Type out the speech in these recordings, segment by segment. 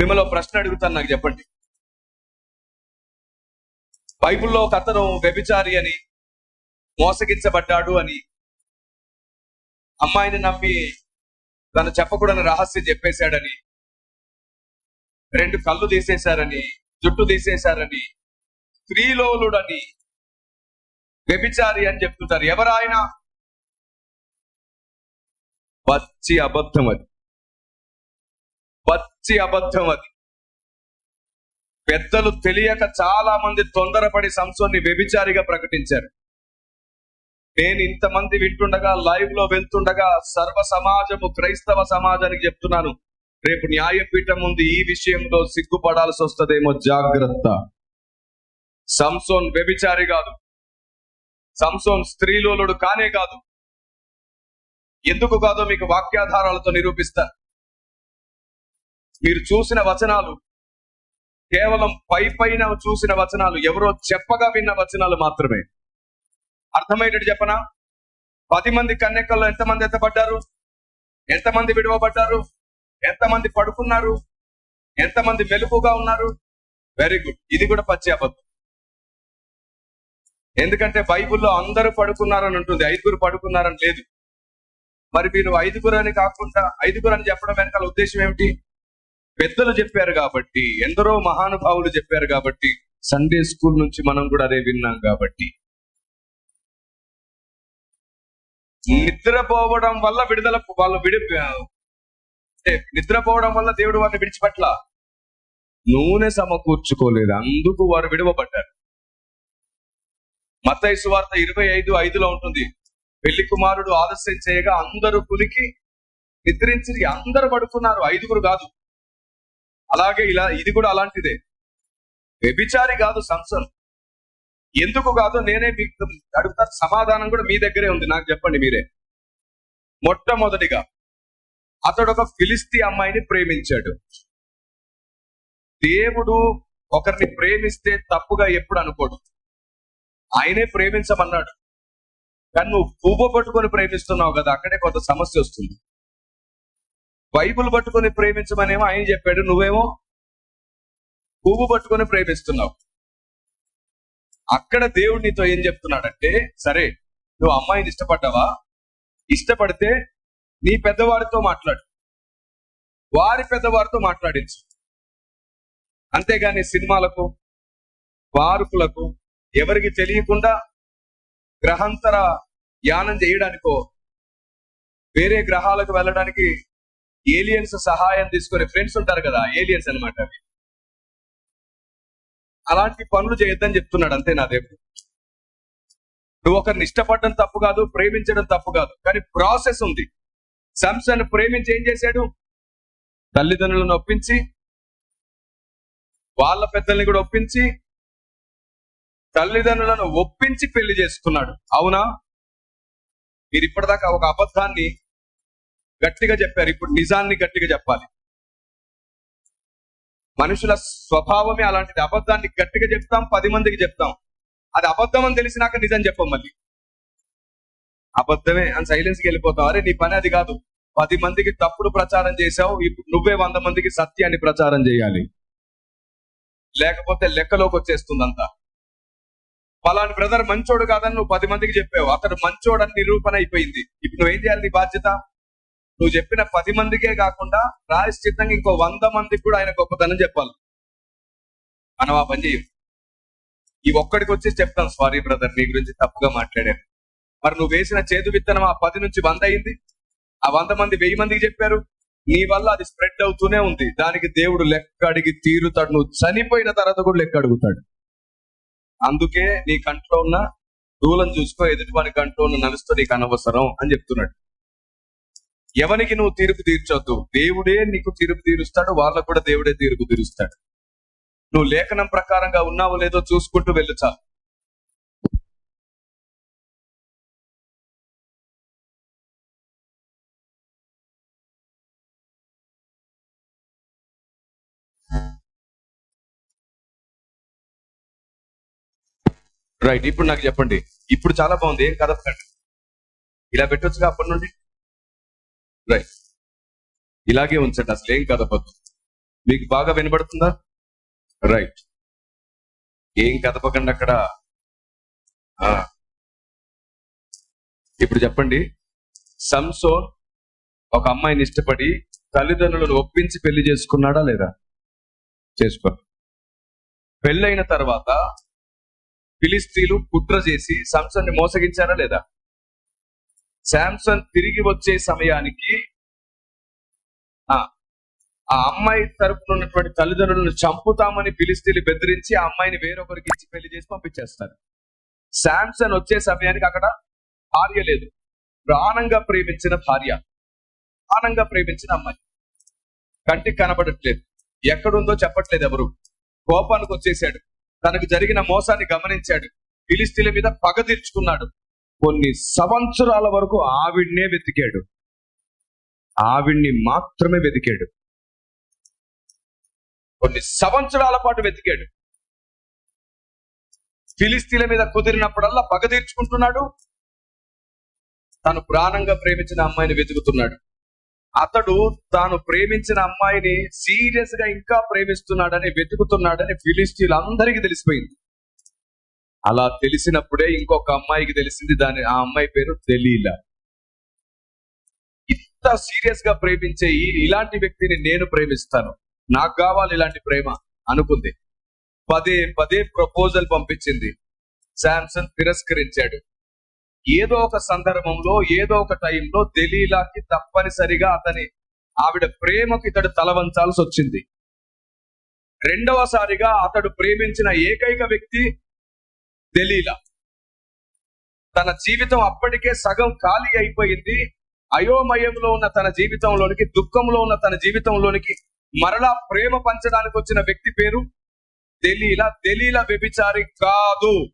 మిమ్మల్ని ప్రశ్న అడుగుతాను నాకు చెప్పండి. బైబిల్లో ఒక అతను వ్యభిచారి అని మోసగించబడ్డాడు అని అమ్మాయిని నమ్మి తను చెప్పకూడని రహస్యం చెప్పేశాడని రెండు కళ్ళు తీసేశారని జుట్టు తీసేశారని స్త్రీలోలుడని వ్యభిచారి అని చెప్తుంటారు. ఎవరాయన? పచ్చి అబద్ధం అది. పిచ్చి అబద్ధం అది. పెద్దలు తెలియక చాలా మంది తొందరపడి సంసోన్ని వ్యభిచారిగా ప్రకటించారు. నేను ఇంతమంది వింటుండగా లైవ్లో వెళ్తుండగా సర్వ సమాజము క్రైస్తవ సమాజానికి చెప్తున్నాను. రేపు న్యాయపీఠం ఉంది ఈ విషయంలో సిగ్గుపడాల్సి వస్తుందేమో జాగ్రత్త. సంసోన్ వ్యభిచారి కాదు. సంసోన్ స్త్రీలోలుడు కానే కాదు. ఎందుకు కాదో మీకు వాక్యాధారాలతో నిరూపిస్తా. మీరు చూసిన వచనాలు కేవలం పై పైన చూసిన వచనాలు ఎవరో చెప్పగా విన్న వచనాలు మాత్రమే. అర్థమయ్యేటట్టు చెప్పనా? పది మంది కన్నెక్కల్లో ఎంతమంది ఎత్తబడ్డారు? ఎంతమంది విడవబడ్డారు? ఎంతమంది పడుకున్నారు? ఎంతమంది మెలుపుగా ఉన్నారు? వెరీ గుడ్ ఇది కూడా పచ్చి అబద్ధం. ఎందుకంటే బైబుల్లో అందరూ పడుకున్నారని ఉంటుంది. ఐదుగురు పడుకున్నారని లేదు. మరి మీరు ఐదుగురు అని కాకుండా ఐదుగురు అని చెప్పడం వెనకాల ఉద్దేశం ఏమిటి? పెద్దలు చెప్పారు కాబట్టి ఎందరో మహానుభావులు చెప్పారు కాబట్టి సండే స్కూల్ నుంచి మనం కూడా అదే విన్నాం కాబట్టి. నిద్రపోవడం వల్ల విడుదల వాళ్ళు విడి నిద్రపోవడం వల్ల దేవుడు వారిని విడిచిపెట్ల. నూనె సమకూర్చుకోలేదు అందుకు వారు విడవబడ్డారు. మత్తయి సువార్త ఇరవై ఐదు ఐదులో ఉంటుంది. పెళ్ళి కుమారుడు ఆలస్యం చేయగా అందరూ కులికి నిద్రించి అందరూ పడుకున్నారు. ఐదుగురు కాదు. అలాగే ఇలా ఇది కూడా అలాంటిదే. వ్యభిచారి కాదు సంసన్ ఎందుకు కాదు నేనే మీకు అడుగుతా సమాధానం కూడా మీ దగ్గరే ఉంది నాకు చెప్పండి మీరే. మొట్టమొదటిగా అతడు ఒక ఫిలిస్తీ అమ్మాయిని ప్రేమించాడు. దేవుడు ఒకరిని ప్రేమిస్తే తప్పుగా ఎప్పుడు అనుకోడు. ఆయనే ప్రేమించమన్నాడు. కానీ నువ్వు పువ్వు పట్టుకొని ప్రేమిస్తున్నావు కదా అక్కడే కొంత సమస్య వస్తుంది. బైబుల్ పట్టుకొని ప్రేమించమనేమో ఆయన చెప్పాడు నువ్వేమో పువ్వు పట్టుకొని ప్రేమిస్తున్నావు. అక్కడ దేవుడు నీతో ఏం చెప్తున్నాడంటే సరే నువ్వు అమ్మాయిని ఇష్టపడ్డావా? ఇష్టపడితే నీ పెద్దవారితో మాట్లాడు. వారి పెద్దవారితో మాట్లాడించు. అంతేగాని సినిమాలకు వారుకులకు ఎవరికి తెలియకుండా గ్రహాంతర యానం చేయడానికో వేరే గ్రహాలకు వెళ్ళడానికి ఏలియన్స్ సహాయం తీసుకునే ఫ్రెండ్స్ ఉంటారు కదా ఏలియన్స్ అన్నమాట అవి. అలాంటి పనులు చేయొద్దని చెప్తున్నాడు అంతే నా దేవుడు. నువ్వు ఒకరిని ఇష్టపడడం తప్పు కాదు ప్రేమించడం తప్పు కాదు కానీ ప్రాసెస్ ఉంది. సంస్థను ప్రేమించి ఏం చేశాడు? తల్లిదండ్రులను ఒప్పించి వాళ్ళ పెద్దల్ని కూడా ఒప్పించి తల్లిదండ్రులను ఒప్పించి పెళ్ళి చేసుకున్నాడు. అవునా? మీరు ఇప్పటిదాకా ఒక అబద్ధాన్ని గట్టిగా చెప్పారు. ఇప్పుడు నిజాన్ని గట్టిగా చెప్పాలి. మనుషుల స్వభావమే అలాంటిది. అబద్ధాన్ని గట్టిగా చెప్తాం పది మందికి చెప్తాం. అది అబద్ధం అని తెలిసినాక నిజం చెప్పం మళ్ళీ. అబద్ధమే అని సైలెన్స్కి వెళ్ళిపోతాం. అరే నీ పని అది కాదు. పది మందికి తప్పుడు ప్రచారం చేశావు. ఇప్పుడు నువ్వే వంద మందికి సత్యాన్ని ప్రచారం చేయాలి. లేకపోతే లెక్కలోకి వచ్చేస్తుంది అంతా పలాని బ్రదర్ మంచోడు కాదని నువ్వు పది మందికి చెప్పావు. అతడు మంచోడని నిరూపణ అయిపోయింది. ఇప్పుడు నువ్వేం చేయాలి నీ బాధ్యత? నువ్వు చెప్పిన పది మందికే కాకుండా రాయశ్చిత్తంగా ఇంకో వంద మందికి కూడా ఆయన గొప్పతనం చెప్పాలి. మనం ఆ పని చేయం. ఈ ఒక్కడికి వచ్చి చెప్తాను సారీ బ్రదర్ నీ గురించి తప్పుగా మాట్లాడాను. మరి నువ్వు వేసిన చేదు విత్తనం ఆ పది నుంచి వంద అయింది? ఆ వంద మంది వెయ్యి మందికి చెప్పారు? నీ వల్ల అది స్ప్రెడ్ అవుతూనే ఉంది. దానికి దేవుడు లెక్క అడిగి తీరుతాడు. నువ్వు చనిపోయిన తర్వాత కూడా లెక్క అడుగుతాడు. అందుకే నీ కంట్లో ఉన్న దూలం చూసుకో ఎదుటి వాడి కంట్లో ఉన్న నలుస్తూ నీకు అనవసరం అని చెప్తున్నాడు. ఎవరికి నువ్వు తీర్పు తీర్చొద్దు? దేవుడే నీకు తీర్పు తీరుస్తాడు వాళ్ళకు కూడా దేవుడే తీర్పు తీరుస్తాడు. నువ్వు లేఖనం ప్రకారంగా ఉన్నావో లేదో చూసుకుంటూ వెళ్ళు చాలు రైట్ ఇప్పుడు నాకు చెప్పండి. ఇప్పుడు చాలా బాగుంది. ఏం కదపకండి ఇలా పెట్టొచ్చుగా అప్పటి నుండి? రైట్ ఇలాగే ఉంచండి అసలు ఏం కదపద్దు మీకు బాగా వినబడుతుందా? రైట్ ఏం కదపకండి అక్కడ? ఆ. ఇప్పుడు చెప్పండి. సంసోన్ ఒక అమ్మాయిని ఇష్టపడి తల్లిదండ్రులను ఒప్పించి పెళ్ళి చేసుకున్నాడా లేదా? చేసుకో. పెళ్ళైన తర్వాత ఫిలిస్తీన్లు కుట్ర చేసి సంసన్ని మోసగించారా లేదా? శాంసన్ తిరిగి వచ్చే సమయానికి ఆ అమ్మాయి తరపున ఉన్నటువంటి తల్లిదండ్రులను చంపుతామని పిలిస్తీలు బెదిరించి ఆ అమ్మాయిని వేరొకరికి ఇచ్చి పెళ్ళి చేసి పంపించేస్తారు. శాంసన్ వచ్చే సమయానికి అక్కడ భార్య లేదు. ప్రాణంగా ప్రేమించిన భార్య. ప్రాణంగా ప్రేమించిన అమ్మాయి. కంటికి కనబడట్లేదు. ఎక్కడుందో చెప్పట్లేదు ఎవరు. కోపానికి వచ్చేసాడు తనకు జరిగిన మోసాన్ని గమనించాడు. ఫిలిస్తీన్ల మీద పగ తీర్చుకున్నాడు. కొన్ని సంవత్సరాల వరకు ఆవిడ్నే వెతికాడు. ఆవిడ్ని మాత్రమే వెతికాడు. కొన్ని సంవత్సరాల పాటు వెతికాడు. ఫిలిస్తీన్ల మీద కుదిరినప్పుడల్లా పగ తీర్చుకుంటున్నాడు. తను ప్రాణంగా ప్రేమించిన అమ్మాయిని వెతుకుతున్నాడు. అతడు తాను ప్రేమించిన అమ్మాయిని సీరియస్గా ఇంకా ప్రేమిస్తున్నాడని వెతుకుతున్నాడని ఫిలిస్తీన్లు అందరికీ తెలిసిపోయింది. అలా తెలిసినప్పుడే ఇంకొక అమ్మాయికి తెలిసింది దాని ఆ అమ్మాయి పేరు తెలీలా ఇంత సీరియస్గా ప్రేమించే ఇలాంటి వ్యక్తిని నేను ప్రేమిస్తాను. నాకు కావాలి ఇలాంటి ప్రేమ అనుకుంది. పదే పదే ప్రపోజల్ పంపించింది. శాంసన్ తిరస్కరించాడు. ఏదో ఒక సందర్భంలో ఏదో ఒక టైంలో దలీలాకి తప్పనిసరిగా అతని ఆవిడ ప్రేమకు ఇతడు తలవంచాల్సి వచ్చింది. రెండవసారిగా అతడు ప్రేమించిన ఏకైక వ్యక్తి దలీలా. తన జీవితం అప్పటికే సగం ఖాళీ అయిపోయింది. అయోమయంలో ఉన్న తన జీవితంలోనికి దుఃఖంలో ఉన్న తన జీవితంలోనికి మరలా ప్రేమ పంచడానికి వచ్చిన వ్యక్తి పేరు దలీలా. దలీలా వ్యభిచారి కాదు.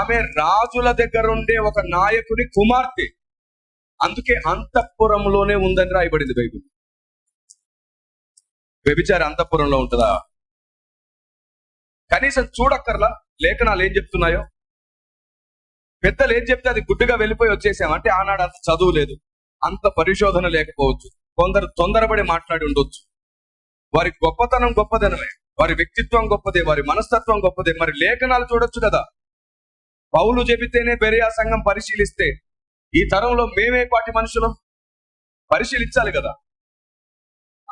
ఆమె రాజుల దగ్గర ఉండే ఒక నాయకుని కుమార్తె. అందుకే అంతఃపురంలోనే ఉందని రాయబడింది బైబిల్. వ్యభిచారి అంతఃపురంలో ఉంటుందా? కనీసం చూడక్కర్లా లేఖనాలు ఏం చెప్తున్నాయో? పెద్దలు ఏం చెప్తే అది గుడ్డుగా వెళ్ళిపోయి వచ్చేసాం. అంటే ఆనాడు అంత చదువు లేదు. అంత పరిశోధన లేకపోవచ్చు. కొందరు తొందరపడి మాట్లాడి ఉండొచ్చు. వారి గొప్పతనం గొప్పదనమే. వారి వ్యక్తిత్వం గొప్పదే. వారి మనస్తత్వం గొప్పదే. మరి లేఖనాలు చూడొచ్చు కదా. పౌలు చెబితేనే బెరియా సంఘం పరిశీలిస్తే ఈ తరంలో మేమే పాటి మనుషులం? పరిశీలించాలి కదా.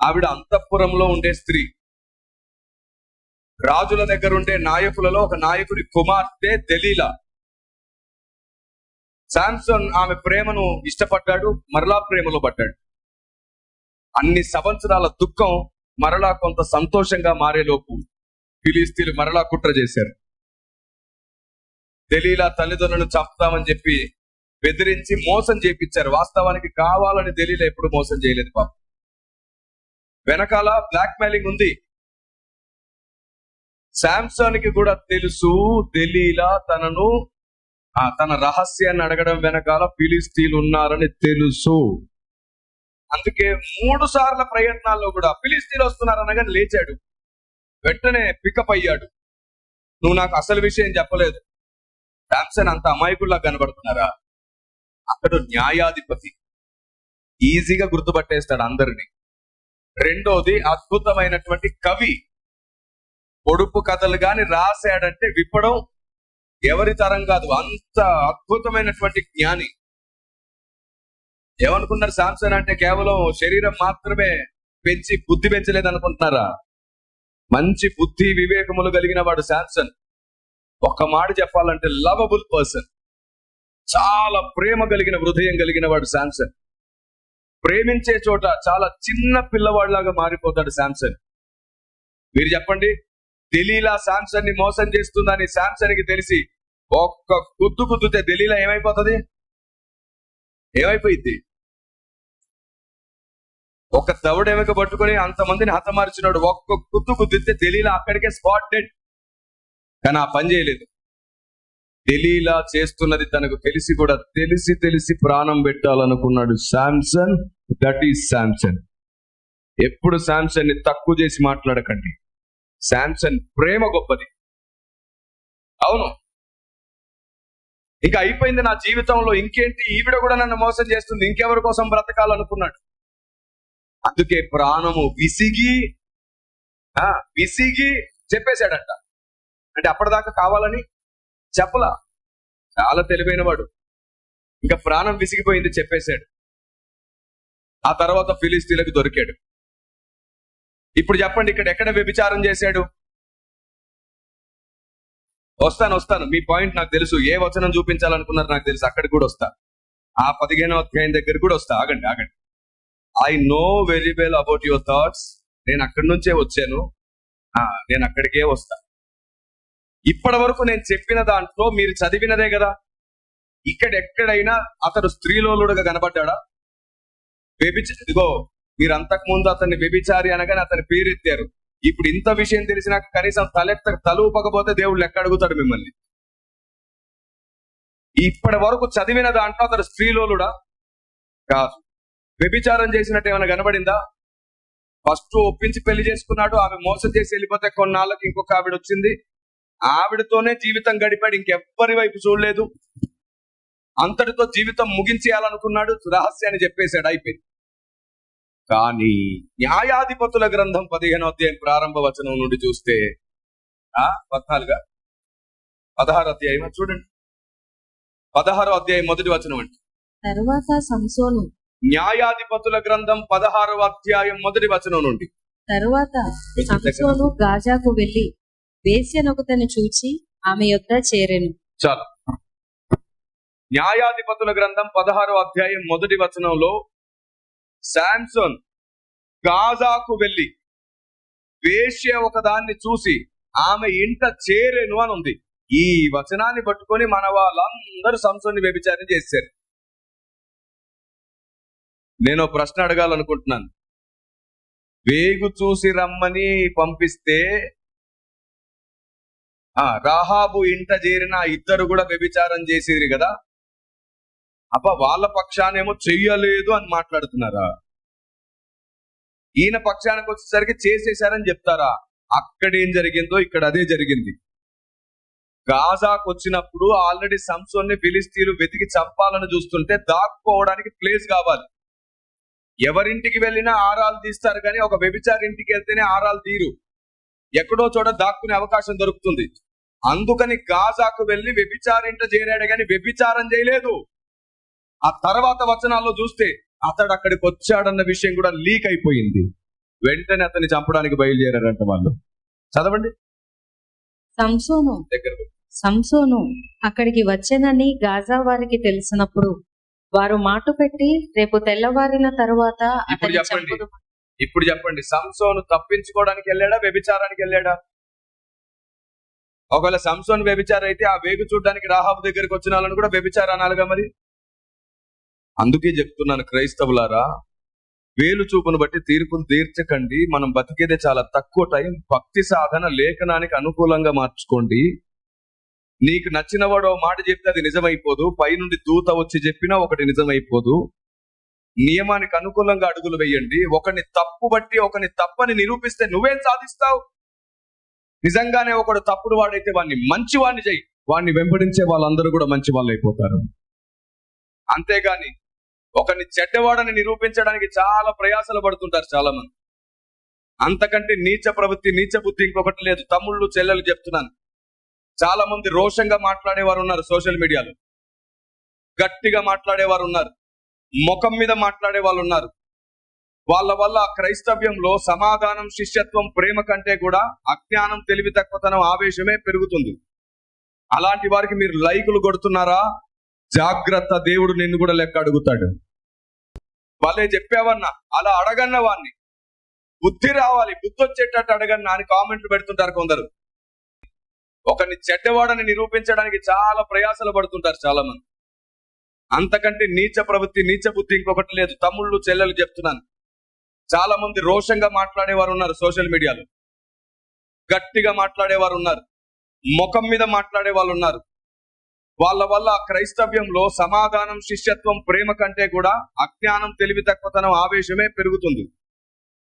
ఆవిడ అంతఃపురంలో ఉండే స్త్రీ. రాజుల దగ్గర ఉండే నాయకులలో ఒక నాయకుడి కుమార్తె దలీలా. శాంసన్ ఆమె ప్రేమను ఇష్టపడ్డాడు. మరలా ప్రేమలో పడ్డాడు. అన్ని సంవత్సరాల దుఃఖం మరలా కొంత సంతోషంగా మారేలోపు ఫిలిస్తీన్లు మరలా కుట్ర చేశారు. దలీలా తల్లిదండ్రులను చంపుతామని చెప్పి బెదిరించి మోసం చేపించారు. వాస్తవానికి కావాలని దలీలా ఎప్పుడు మోసం చేయలేదు పాప. వెనకాల బ్లాక్ మెయిలింగ్ ఉంది. శాంసన్కి కూడా తెలుసు దలీలా తనను ఆ తన రహస్యాన్ని అడగడం వెనకాల ఫిలిస్తీన్లు ఉన్నారని తెలుసు. అందుకే మూడు సార్ల ప్రయత్నాల్లో కూడా పిలిస్తీలు వస్తున్నారు అనగానే లేచాడు. వెంటనే పికప్ అయ్యాడు. నువ్వు నాకు అసలు విషయం చెప్పలేదు. శాంసన్ అంత అమాయకుల్లా కనబడుతున్నారా? అతడు న్యాయాధిపతి. ఈజీగా గుర్తుపట్టేస్తాడు అందరిని. రెండోది అద్భుతమైనటువంటి కవి. పొడుపు కథలు గాని రాశాడంటే విప్పడం ఎవరి తరం కాదు. అంత అద్భుతమైనటువంటి జ్ఞాని. ఏమనుకున్నారు శాంసన్ అంటే కేవలం శరీరం మాత్రమే పెంచి బుద్ధి పెంచలేదు అనుకుంటున్నారా? మంచి బుద్ధి వివేకములు కలిగిన వాడు శాంసన్ ఒక మాట చెప్పాలంటే లవబుల్ పర్సన్ చాలా ప్రేమ కలిగిన హృదయం కలిగిన వాడు శాంసన్ ప్రేమించే చోట చాలా చిన్న పిల్లవాడిలాగా మారిపోతాడు శాంసన్ మీరు చెప్పండి దలీలా శాంసన్ని మోసం చేస్తుందని శాంసన్కి తెలిసి ఒక్క గుద్దు గుద్దుతే దలీలా ఏమైపోతుంది? ఏమైపోయింది ఒక దవడెమక పట్టుకొని అంతమందిని హతమార్చినాడు. ఒక్క గుద్దు గుద్దితే దలీలా అక్కడికే స్పాట్ డెడ్ కానీ ఆ పని చేయలేదు. దలీలా చేస్తున్నది తనకు తెలిసి కూడా తెలిసి తెలిసి ప్రాణం పెట్టాలనుకున్నాడు శాంసన్. That is Samson. ఎప్పుడు శాంసన్ని తక్కువ చేసి మాట్లాడకండి. శాంసన్ ప్రేమ గొప్పది. అవును. ఇంకా అయిపోయింది నా జీవితంలో. ఇంకేంటి? ఈవిడ కూడా నన్ను మోసం చేస్తుంది. ఇంకెవరి కోసం బ్రతకాలనుకున్నాడు? అందుకే ప్రాణము విసిగి ఆ విసిగి చెప్పేశాడంట. అంటే అప్పటిదాకా కావాలని చెప్పలా. చాలా తెలివైన వాడు ఇంకా ప్రాణం విసిగిపోయింది చెప్పేశాడు. ఆ తర్వాత ఫిలిస్తీన్లకు దొరికాడు. ఇప్పుడు చెప్పండి ఇక్కడ ఎక్కడ వ్యభిచారం చేశాడు? వస్తాను వస్తాను. మీ పాయింట్ నాకు తెలుసు. ఏ వచనం చూపించాలనుకున్నారు నాకు తెలుసు. అక్కడికి కూడా వస్తా. ఆ పదిహేనో అధ్యాయం దగ్గర కూడా వస్తా. ఆగండి ఆగండి. I know very well about your thoughts నేను అక్కడి నుంచే వచ్చాను. ఆ, నేను అక్కడికే వస్తా. ఇప్పటి వరకు నేను చెప్పిన దాంట్లో మీరు చదివినదే కదా. ఇక్కడ ఎక్కడైనా అతడు స్త్రీలోలుడుగా కనబడ్డా వ్యభిచ ఇదిగో మీరు అంతకు ముందు అతన్ని వ్యభిచారి అనగానే అతని పేరెత్తారు. ఇప్పుడు ఇంత విషయం తెలిసినాక కనీసం తలెత్త తలూపకపోతే దేవుడు లెక్క అడుగుతాడు మిమ్మల్ని? ఇప్పటి వరకు చదివిన దాంట్లో అతడు స్త్రీలోలుడా? కాదు. వ్యభిచారం చేసినట్టు ఏమైనా కనబడిందా? ఫస్ట్ ఒప్పించి పెళ్ళి చేసుకున్నాడు ఆమె మోసం చేసి వెళ్ళిపోతే కొన్నాళ్ళకి ఇంకొక ఆవిడ వచ్చింది. ఆవిడతోనే జీవితం గడిపాడు ఇంకెవ్వరి వైపు చూడలేదు. అంతటితో జీవితం ముగించేయాలనుకున్నాడు రహస్యాన్ని చెప్పేశాడు అయిపోయింది. కానీ న్యాయాధిపతుల గ్రంథం పదిహేనో అధ్యాయం ప్రారంభ వచనం నుండి చూస్తే ఆ పద్నాలుగా? పదహారు అధ్యాయం చూడండి. పదహారు అధ్యాయం మొదటి వచనం అండి. తరువాత సంసోను న్యాయాధిపతుల గ్రంథం పదహారవ అధ్యాయం మొదటి వచనం నుండి. తరువాత సంసోను గాజాకు వెళ్ళి వేశ్యనొకతను చూచి ఆమె యొద్ద చేరెను. చాలు. న్యాయాధిపతుల గ్రంథం పదహారో అధ్యాయం మొదటి వచనంలో శాంసన్ గాజాకు వెళ్ళి వేశ్య ఒకదాన్ని చూసి ఆమె ఇంట చేరెను అని ఉంది ఈ వచనాన్ని పట్టుకొని మన వాళ్ళందరూ సంసోన్ని వ్యభిచారం చేశారు. నేను ప్రశ్న అడగాలనుకుంటున్నాను. వేగు చూసి రమ్మని పంపిస్తే ఆ రాహాబు ఇంట చేరిన ఇద్దరు కూడా వ్యభిచారం చేసేది కదా? అప్ప వాళ్ళ పక్షానేమో చెయ్యలేదు అని మాట్లాడుతున్నారా? ఈయన పక్షానికి వచ్చేసరికి చేసేశారని చెప్తారా? అక్కడ ఏం జరిగిందో ఇక్కడ అదే జరిగింది. గాజాకు వచ్చినప్పుడు ఆల్రెడీ సంసోన్ని ఫిలిస్తీన్లు వెతికి చంపాలని చూస్తుంటే దాక్కోవడానికి ప్లేస్ కావాలి. ఎవరింటికి వెళ్ళినా ఆరాలు తీస్తారు కానీ ఒక వ్యభిచారి ఇంటికి వెళ్తేనే ఆరాలు తీరు. ఎక్కడో చోట దాక్కునే అవకాశం దొరుకుతుంది. అందుకని గాజాకు వెళ్ళి వ్యభిచారింట చేరాడు కానీ వ్యభిచారం చేయలేదు. ఆ తర్వాత వచనాల్లో చూస్తే అతడు అక్కడికి వచ్చాడన్న విషయం కూడా లీక్ అయిపోయింది. వెంటనే అతన్ని చంపడానికి బయలుదేరారంట వాళ్ళు. చదవండి. సంసోను. దగ్గర సంసోను అక్కడికి వచ్చెనని గాజా వారికి తెలిసినప్పుడు వారు మాట పెట్టి రేపు తెల్లవారిన తరువాత ఇప్పుడు చెప్పండి. ఇప్పుడు చెప్పండి. సంసోను తప్పించుకోవడానికి వెళ్ళాడా? వ్యభిచారానికి వెళ్ళాడా? ఒకవేళ సంసోన్ వ్యభిచారం అయితే ఆ వేగు చూడడానికి రాహాబు దగ్గరికి వచ్చిన వాళ్ళని కూడా వ్యభిచారం అనాలిగా మరి? అందుకే చెప్తున్నాను క్రైస్తవులారా వేలు చూపును బట్టి తీర్పును తీర్చకండి. మనం బతికేదే చాలా తక్కువ టైం. భక్తి సాధన లేఖనానికి అనుకూలంగా మార్చుకోండి. నీకు నచ్చినవాడు ఓ మాట చెప్తే అది నిజమైపోదు. పైనుండి దూత వచ్చి చెప్పినా ఒకటి నిజమైపోదు. నియమానికి అనుకూలంగా అడుగులు వేయండి. ఒకని తప్పు బట్టి ఒకని తప్పని నిరూపిస్తే నువ్వేం సాధిస్తావు? నిజంగానే ఒకడు తప్పుడు వాడైతే వాడిని మంచి వాడిని చేయి వాడిని వెంబడించే వాళ్ళందరూ కూడా మంచి వాళ్ళు అయిపోతారు అంతేగాని ఒకని చెడ్డవాడని నిరూపించడానికి చాలా ప్రయాసలు పడుతుంటారు చాలా మంది అంతకంటే నీచ ప్రవృత్తి నీచ బుద్ధి ఇంకొకటి లేదు. తమ్ముళ్ళు చెల్లెలు చెప్తున్నాను. చాలా మంది రోషంగా మాట్లాడేవారు ఉన్నారు సోషల్ మీడియాలో. గట్టిగా మాట్లాడేవారు ఉన్నారు. ముఖం మీద మాట్లాడే వాళ్ళు ఉన్నారు. వాళ్ళ వల్ల క్రైస్తవ్యంలో సమాధానం శిష్యత్వం ప్రేమ కంటే కూడా అజ్ఞానం తెలివి తక్కువతనం ఆవేశమే పెరుగుతుంది. అలాంటి వారికి మీరు లైకులు కొడుతున్నారా? జాగ్రత్త దేవుడు నిన్ను కూడా లెక్క అడుగుతాడు. వాళ్ళే చెప్పావన్నా అలా అడగన్న వాడిని బుద్ధి రావాలి బుద్ధి వచ్చేటట్టు అడగన్నా అని కామెంట్లు పెడుతుంటారు కొందరు. ఒకరిని చెడ్డవాడని నిరూపించడానికి చాలా ప్రయాసలు పడుతుంటారు చాలా మంది అంతకంటే నీచ ప్రవృత్తి నీచ బుద్ధి ఇంకొకటి లేదు. తమ్ముళ్ళు చెల్లెలు చెప్తున్నాను. చాలా మంది రోషంగా మాట్లాడేవారు ఉన్నారు సోషల్ మీడియాలో. గట్టిగా మాట్లాడేవారు ఉన్నారు. ముఖం మీద మాట్లాడే వాళ్ళు ఉన్నారు. వాళ్ళ వల్ల క్రైస్తవ్యంలో సమాధానం శిష్యత్వం ప్రేమ కంటే కూడా అజ్ఞానం తెలివి తక్కువతనం ఆవేశమే పెరుగుతుంది.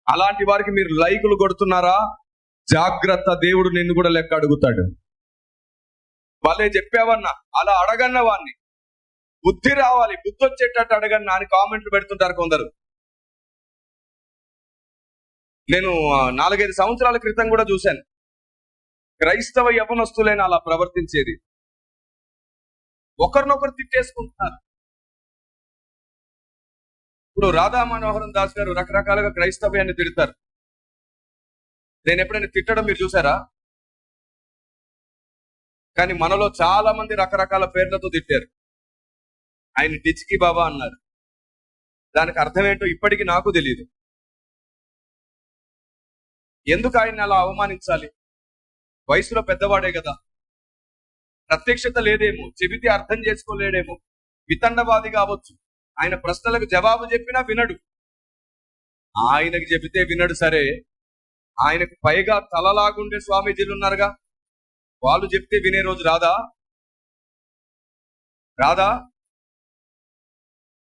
అలాంటి వారికి మీరు లైకులు కొడుతున్నారా? జాగ్రత్త దేవుడు నిన్ను కూడా లెక్క అడుగుతాడు. వాళ్ళే చెప్పావన్నా అలా అడగన్న వాడిని బుద్ధి రావాలి బుద్ధి వచ్చేటట్టు అడగన్నా అని కామెంట్లు పెడుతుంటారు కొందరు. నేను నాలుగైదు సంవత్సరాల క్రితం కూడా చూశాను. క్రైస్తవ యవనస్తులైన అలా ప్రవర్తించేది. ఒకరినొకరు తిట్టేసుకుంటున్నారు. ఇప్పుడు రాధా మనోహరం దాస్ గారు రకరకాలుగా క్రైస్తవ్యాన్ని తిడతారు. నేను ఎప్పుడైనా తిట్టడం మీరు చూసారా? కానీ మనలో చాలా మంది రకరకాల పేర్లతో తిట్టారు. ఆయన డిచ్కి బాబా అన్నారు. దానికి అర్థం ఏంటో ఇప్పటికీ నాకు తెలియదు ఎందుకు ఆయన అలా అవమానించాలి? వయసులో పెద్దవాడే కదా. ప్రత్యక్షత లేదేమో చెబితే అర్థం చేసుకోలేడేమో. వితండవాది కావచ్చు. ఆయన ప్రశ్నలకు జవాబు చెప్పినా వినడు. ఆయనకి చెబితే వినడు సరే. ఆయనకు పైగా తలలాగుండే స్వామీజీలు ఉన్నారుగా. వాళ్ళు చెప్తే వినే రోజు రాదా? రాదా?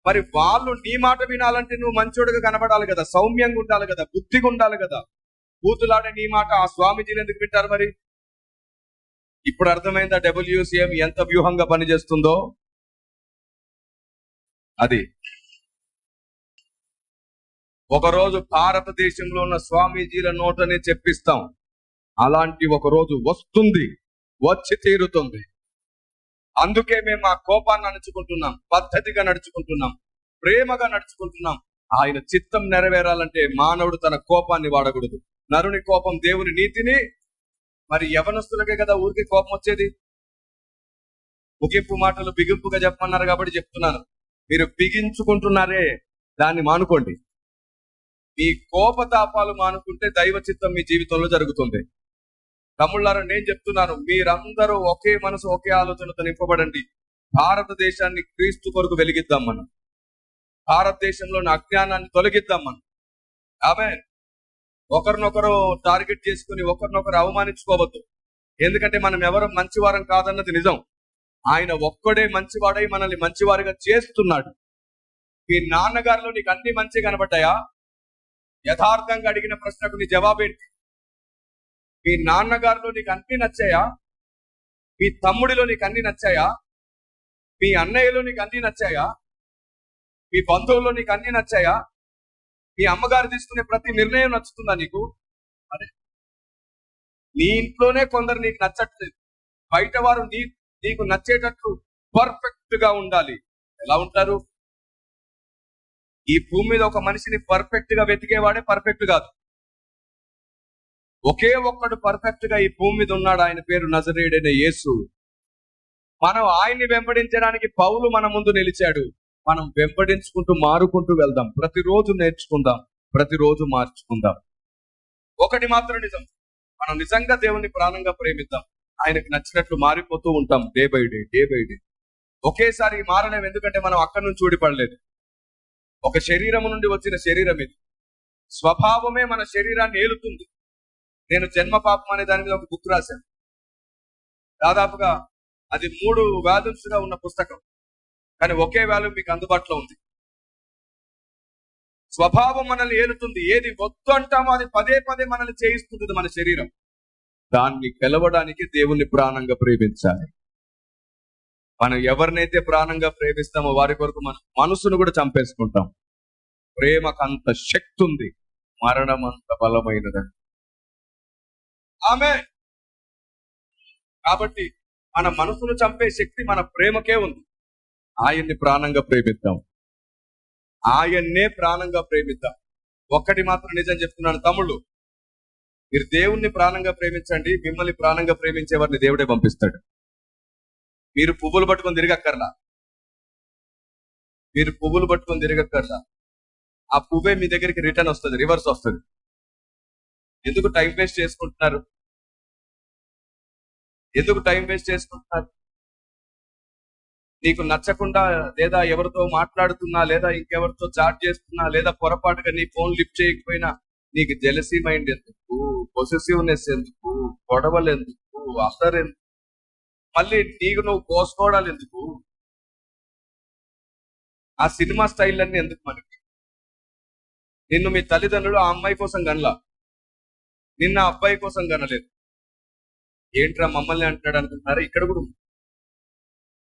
మరి వాళ్ళు నీ మాట వినాలంటే నువ్వు మంచోడుగా కనబడాలి కదా సౌమ్యంగా ఉండాలి కదా బుద్ధిగా ఉండాలి కదా. బూతులాడే నీ మాట ఆ స్వామీజీలు ఎందుకు వింటారు మరి? ఇప్పుడు అర్థమైందా డబ్ల్యూసీఎం ఎంత వ్యూహంగా పనిచేస్తుందో? అది. ఒకరోజు భారతదేశంలో ఉన్న స్వామీజీల నోటనే చెప్పిస్తాం. అలాంటి ఒక రోజు వస్తుంది వచ్చి తీరుతుంది. అందుకే మేము ఆ కోపాన్ని నడుచుకుంటున్నాం పద్ధతిగా నడుచుకుంటున్నాం ప్రేమగా నడుచుకుంటున్నాం. ఆయన చిత్తం నెరవేరాలంటే మానవుడు తన కోపాన్ని వాడకూడదు. నరుని కోపం దేవుని నీతిని మరి యవనస్తులకే కదా ఊరికి కోపం వచ్చేది? ముగింపు మాటలు బిగింపుగా చెప్పమన్నారు కాబట్టి చెప్తున్నాను. మీరు బిగించుకుంటున్నారే దాన్ని మానుకోండి. మీ కోపతాపాలు మానుకుంటే దైవ చిత్తం మీ జీవితంలో జరుగుతుంది. తమ్ముళ్ళారా నేను చెప్తున్నాను మీరందరూ ఒకే మనసు ఒకే ఆలోచనతో నింపబడండి. భారతదేశాన్ని క్రీస్తు కొరకు వెలిగిద్దాం మనం. భారతదేశంలోని అజ్ఞానాన్ని తొలగిద్దాం మనం. ఆమె ఒకరినొకరు టార్గెట్ చేసుకుని ఒకరినొకరు అవమానించుకోవద్దు. ఎందుకంటే మనం ఎవరు మంచివారం కాదన్నది నిజం. ఆయన ఒక్కడే మంచివాడై మనల్ని మంచివారిగా చేస్తున్నాడు. మీ నాన్నగారిలో నీకు అన్ని మంచి కనబడ్డాయా? యథార్థంగా అడిగిన ప్రశ్నకు నీ జవాబేంటి మీ నాన్నగారిలో నీకు అన్ని నచ్చాయా? మీ తమ్ముడిలో నీకు అన్ని నచ్చాయా? మీ అన్నయ్యలో నీకు అన్ని నచ్చాయా? మీ బంధువుల్లో నీకు అన్ని నచ్చాయా? మీ అమ్మగారు తీసుకునే ప్రతి నిర్ణయం నచ్చుతుందా నీకు? అదే. నీ ఇంట్లోనే కొందరు నీకు నచ్చట్లేదు. బయట వారు నీ నీకు నచ్చేటట్లు పర్ఫెక్ట్గా ఉండాలి. ఎలా ఉంటారు? ఈ భూమి మీద ఒక మనిషిని పర్ఫెక్ట్గా వెతికేవాడే పర్ఫెక్ట్ కాదు. ఒకే ఒక్కడు పర్ఫెక్ట్గా ఈ భూమి మీద ఉన్నాడు ఆయన పేరు నజరేడైన యేసు. మనం ఆయన్ని వెంబడించడానికి పౌలు మన ముందు నిలిచాడు. మనం వెంబడించుకుంటూ మారుకుంటూ వెళ్దాం. ప్రతిరోజు నేర్చుకుందాం ప్రతిరోజు మార్చుకుందాం. ఒకటి మాత్రం నిజం. మనం నిజంగా దేవుని ప్రాణంగా ప్రేమిద్దాం. ఆయనకు నచ్చినట్లు మారిపోతూ ఉంటాం. Day by day day by day. ఒకేసారి మారలేం ఎందుకంటే మనం అక్కడి నుంచి ఊడిపడలేదు. ఒక శరీరము నుండి వచ్చిన శరీరం ఇది. స్వభావమే మన శరీరాన్ని ఏలుతుంది. నేను జన్మ పాపం అనే దాని మీద ఒక బుక్ రాశాను. దాదాపుగా అది మూడు వాల్యూమ్స్గా ఉన్న పుస్తకం. కానీ ఒకే వాల్యూమ్ మీకు అందుబాటులో ఉంది. స్వభావం మనల్ని ఏలుతుంది. ఏది వద్దు అంటామో అది పదే పదే మనల్ని చేయిస్తుంది మన శరీరం. దాన్ని గెలవడానికి దేవుణ్ణి ప్రాణంగా ప్రేమించాలి. మనం ఎవరినైతే ప్రాణంగా ప్రేమిస్తామో వారి కొరకు మనం మనసును కూడా చంపేసుకుంటాం. ప్రేమకు అంత శక్తి ఉంది. మరణం అంత బలమైనదని ఆమె కాబట్టి మన మనసును చంపే శక్తి మన ప్రేమకే ఉంది. ఆయన్ని ప్రాణంగా ప్రేమిద్దాం. ఆయన్నే ప్రాణంగా ప్రేమిద్దాం. ఒక్కటి మాత్రం నిజం చెప్తున్నాను తమ్ముళ్ళు. మీరు దేవుణ్ణి ప్రాణంగా ప్రేమించండి మిమ్మల్ని ప్రాణంగా ప్రేమించే వారిని దేవుడే పంపిస్తాడు. మీరు పువ్వులు పట్టుకొని తిరగక్కర్లా. మీరు పువ్వులు పట్టుకొని తిరగక్కర్లా. ఆ పువ్వే మీ దగ్గరికి రిటర్న్ వస్తుంది రివర్స్ వస్తుంది. ఎందుకు టైం వేస్ట్ చేసుకుంటున్నారు? ఎందుకు టైం వేస్ట్ చేసుకుంటున్నారు? నీకు నచ్చకుండా లేదా ఎవరితో మాట్లాడుతున్నా లేదా ఇంకెవరితో చాట్ చేస్తున్నా లేదా పొరపాటుగా నీ ఫోన్ లిఫ్ట్ చేయకపోయినా నీకు జెలసీ మైండ్ ఎందుకు? పొసెసివ్నెస్ ఎందుకు? గొడవలు ఎందుకు? అసర్ ఎందుకు మళ్ళీ నీకు నువ్వు కోసుకోవడాలు ఎందుకు? ఆ సినిమా స్టైల్ అన్ని ఎందుకు మనకి? నిన్ను మీ తల్లిదండ్రులు ఆ అమ్మాయి కోసం గనలా. నిన్న ఆ అబ్బాయి కోసం గనలేదు. ఏంట్రా మమ్మల్ని అంటాడు అనుకుంటున్నారా? ఇక్కడ కూడా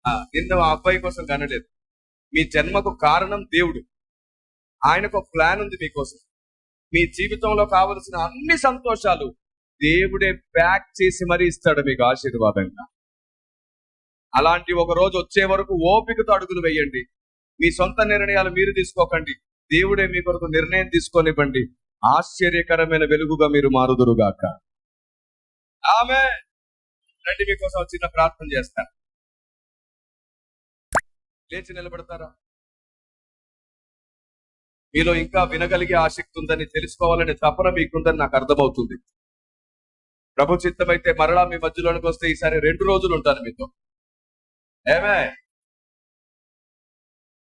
ఆ, నిన్న ఆ అబ్బాయి కోసం కనలేదు మీ జన్మకు కారణం దేవుడు. ఆయనకు ఒక ప్లాన్ ఉంది మీకోసం. మీ జీవితంలో కావలసిన అన్ని సంతోషాలు దేవుడే ప్యాక్ చేసి మరీ ఇస్తాడు మీకు ఆశీర్వాదంగా. అలాంటి ఒక రోజు వచ్చే వరకు ఓపికతో అడుగులు వేయండి. మీ సొంత నిర్ణయాలు మీరు తీసుకోకండి. దేవుడే మీ కొరకు నిర్ణయం తీసుకొనివ్వండి. ఆశ్చర్యకరమైన వెలుగుగా మీరు మారుదురుగాక ఆమె రండి మీకోసం చిన్న ప్రార్థన చేస్తాను లేచి నిలబడతారా? మీలో ఇంకా వినగలిగే ఆసక్తి ఉందని తెలుసుకోవాలనే తపన మీకుందని నాకు అర్థమవుతుంది. ప్రభు చిత్తమైతే మరలా మీ మధ్యలోనికి వస్తే ఈసారి రెండు రోజులు ఉంటాను మీతో. ఏమే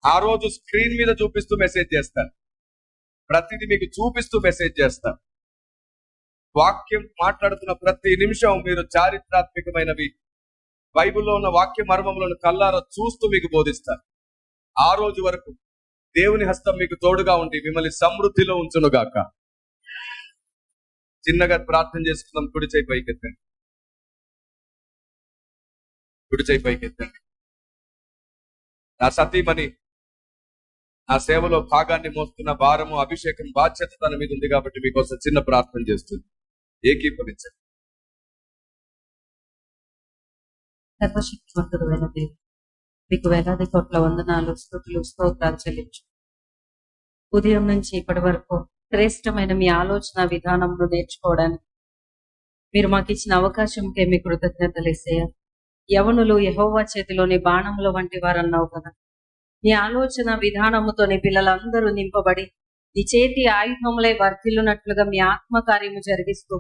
ఆ రోజు స్క్రీన్ మీద చూపిస్తూ మెసేజ్ చేస్తాను. ప్రతిదీ మీకు చూపిస్తూ మెసేజ్ చేస్తాను. వాక్యం మాట్లాడుతున్న ప్రతి నిమిషం మీరు చారిత్రాత్మకమైనవి బైబిల్లో ఉన్న వాక్య మర్మములను కల్లారా చూస్తూ మీకు బోధిస్తారు ఆ రోజు వరకు దేవుని హస్తం మీకు తోడుగా ఉండి మిమ్మల్ని సమృద్ధిలో ఉంచునుగాక చిన్నగా ప్రార్థన చేసుకుందాం. కుడి చేయి పైకెత్తండి. కుడి చేయి పైకెత్తండి. నా సతీమణి నా సేవలో భాగాన్ని మోస్తున్న భారము అభిషేకం బాధ్యత తన మీద ఉంది కాబట్టి మీకోసం చిన్న ప్రార్థన చేస్తుంది. ఏకీభవించండి. సర్వశక్తివంతుడు దేవుడు మీకు వేలాది కోట్ల వందనాలు స్థుతులు స్తోత్రాలు చెల్లించు. ఉదయం నుంచి ఇప్పటి వరకు శ్రేష్టమైన మీ ఆలోచన విధానంలో నేర్చుకోవడానికి మీరు మాకు ఇచ్చిన అవకాశంకే మీ కృతజ్ఞతలు ఇసేయ యవనులు యహోవా చేతిలోని బాణముల వంటి వారు అన్నావు కదా. నీ ఆలోచన విధానముతో నీ పిల్లలందరూ నింపబడి నీ చేతి ఆయుధములై వర్ధిల్లునట్లుగా మీ ఆత్మకార్యము జరిగిస్తూ